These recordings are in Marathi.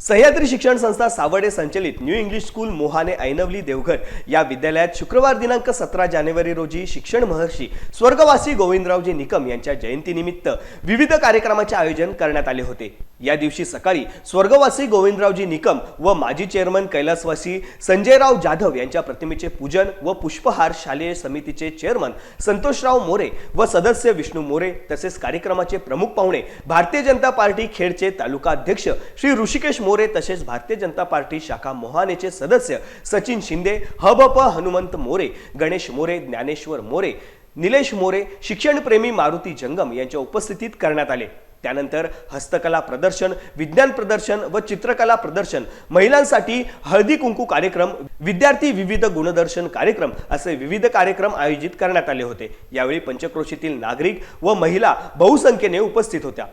सह्याद्री शिक्षण संस्था सावडे संचलित new English school Mohane Ainavali Devghar. या विद्यालयात शुक्रवार दिनांक सतरा जानेवारी रोजी शिक्षण महर्षी स्वर्गवासी गोविंदरावजी निकम यांच्या जयंतीनिमित्त विविध कार्यक्रमाचे आयोजन करण्यात आले होते. या दिवशी सकाळी स्वर्गवासी गोविंदरावजी निकम व माजी चेअरमन कैलासवासी संजयराव जाधव यांच्या प्रतिमेचे पूजन व पुष्पहार शालेय समितीचे चेअरमन संतोषराव मोरे व सदस्य विष्णू मोरे तसेच कार्यक्रमाचे प्रमुख पाहुणे भारतीय जनता पार्टी खेडचे तालुका अध्यक्ष श्री ऋषिकेश मोरे तसेच भारतीय जनता पार्टी शाखा मोहानेचे सदस्य सचिन शिंदे हबप हनुमंत मोरे गणेश मोरे ज्ञानेश्वर मोरे निलेश मोरे शिक्षणप्रेमी मारुती जंगम यांच्या उपस्थितीत करण्यात आले. त्यानंतर हस्तकला प्रदर्शन विज्ञान प्रदर्शन व चित्रकला प्रदर्शन महिलांसाठी हळदी कुंकू कार्यक्रम विद्यार्थी विविध गुणदर्शन कार्यक्रम असे विविध कार्यक्रम आयोजित करण्यात आले होते. यावेळी पंचक्रोशीतील नागरिक व महिला बहुसंख्येने उपस्थित होत्या.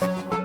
Thank you.